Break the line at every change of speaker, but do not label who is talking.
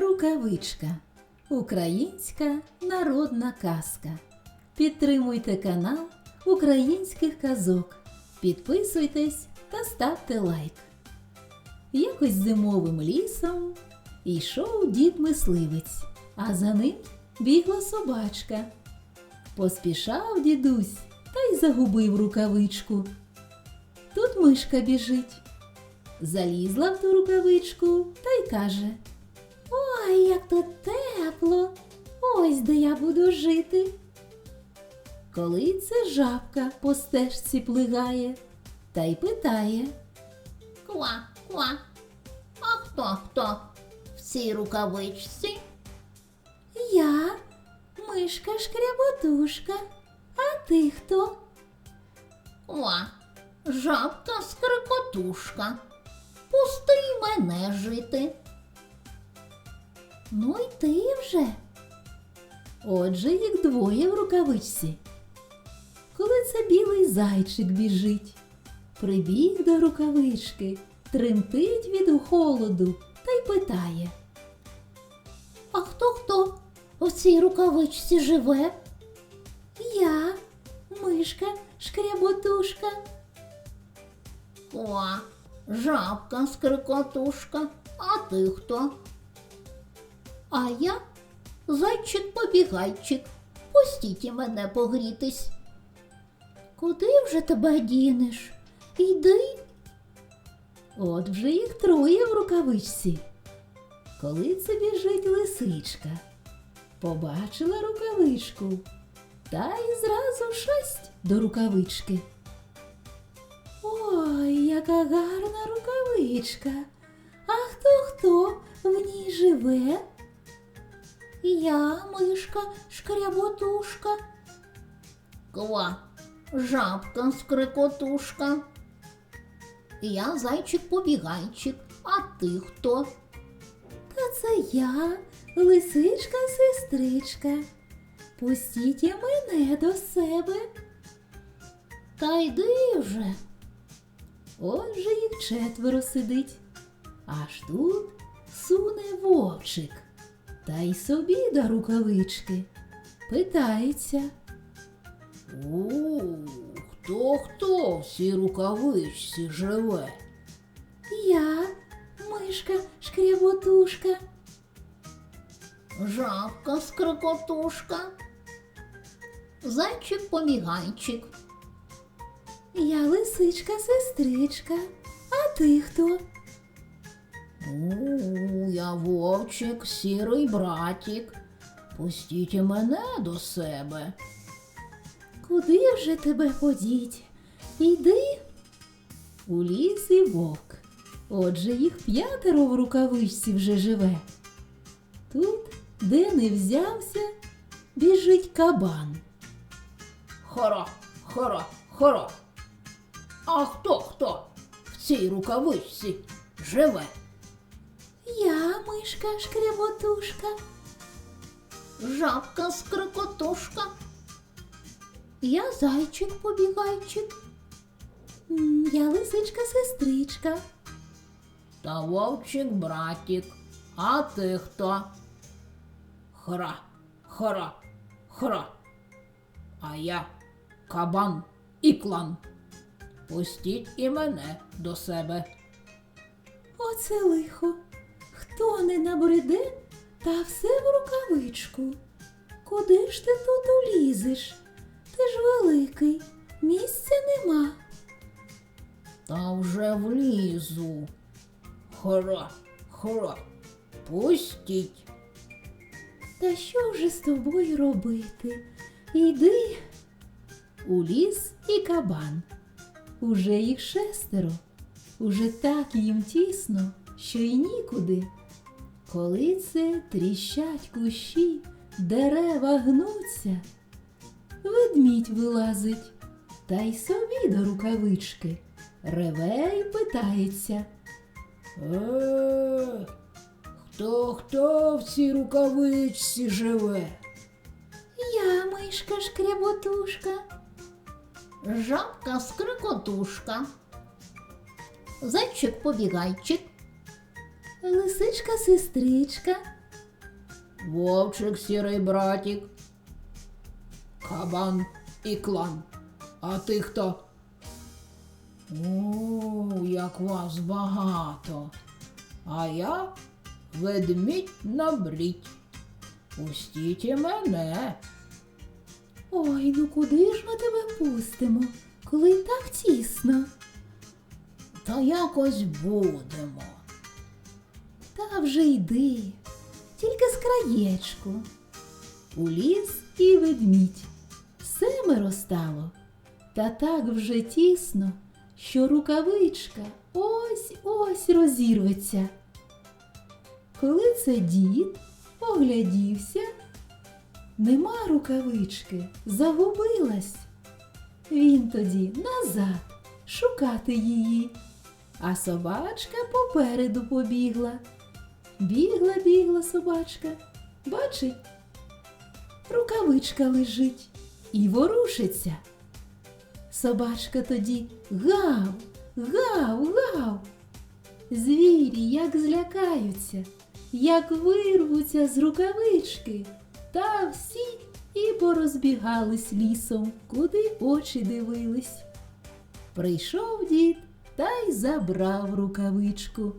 Рукавичка. Українська народна казка. Підтримуйте канал українських казок. Підписуйтесь та ставте лайк. Якось зимовим лісом йшов дід мисливець, а за ним бігла собачка. Поспішав дідусь та й загубив рукавичку. Тут мишка біжить. Залізла в ту рукавичку та й каже: Ой, як тут тепло! Ось де я буду жити. Коли це жабка по стежці плигає та й питає.
Ква, ква. А хто хто в цій рукавичці?
Я, мишка шкряботушка, а ти хто?
Ква. Жабка скрикотушка. Пусти мене жити.
Ну й ти вже. Отже, їх двоє в рукавичці. Коли це білий зайчик біжить, прибіг до рукавички, тремтить від холоду та й питає.
А хто хто в цій рукавичці живе?
Я, мишка, шкряботушка.
Ква. Жабка скрикотушка. А ти хто? А я зайчик побігайчик. Пустіть мене погрітись.
Куди вже тебе дінеш? Йди. От вже їх троє в рукавичці. Коли це біжить лисичка, побачила рукавичку та й зразу шасть до рукавички. Ой, яка гарна рукавичка. А хто хто в ній живе?
Я мишка шкряботушка. Ква. Жабка скрикотушка. Я зайчик побігайчик. А ти хто?
Та це я, лисичка сестричка. Пустіть і мене до себе.
Та йди вже.
Отже їх четверо сидить. Аж тут суне вовчик. Та й собі до рукавички. Питається.
У, хто хто в цій рукавичці живе?
Я, мишка шкряботушка.
Жабка скрикотушка. Зайчик помігайчик.
Я лисичка сестричка. А ти хто?
У, я вовчик, сірий братік. Пустіть мене до себе.
Куди вже тебе подіть? Йди. У ліс і вовк. Отже, їх п'ятеро в рукавичці вже живе. Тут, де не взявся, біжить кабан.
Хоро, хоро, хоро. А хто хто в цій рукавичці живе?
Я, мишка шкряботушка.
Жабка скрикотушка.
Я зайчик побігайчик. Я лисичка сестричка.
Та вовчик братік. А ти хто? Хра, хра, хра. А я кабан і клан. Пустіть і мене до себе.
Оце лихо. Набреде, та все в рукавичку. Куди ж ти тут улізеш? Ти ж великий, місця нема.
Та вже влізу. Хра, хра. Пустіть.
Та що вже з тобою робити? Йди у ліс і кабан. Уже їх шестеро, уже так їм тісно, що й нікуди. Коли це тріщать кущі, дерева гнуться, ведмідь вилазить, та й собі до рукавички, реве й питається.
Е, хто хто в цій рукавичці живе?
Я мишка шкряботушка.
Жабка скрикотушка. Зайчик побігайчик.
Лисичка сестричка,
Вовчик, сірий братик. Кабан і клан. А ти хто? О, як вас багато. А я ведмідь на брідь. Пустіть і мене.
Ой, ну куди ж ми тебе пустимо, коли так тісно?
Та якось будемо.
Та вже йди, тільки з краєчку. У ліс і ведмідь. Семеро стало, та так вже тісно, що рукавичка ось ось розірветься. Коли це дід оглядівся, нема рукавички, загубилась. Він тоді назад шукати її, а собачка попереду побігла. Бігла, бігла собачка, бачить, рукавичка лежить і ворушиться. Собачка тоді гав, гав, гав. Звірі як злякаються, як вирвуться з рукавички, та всі і порозбігались лісом, куди очі дивились. Прийшов дід та й забрав рукавичку.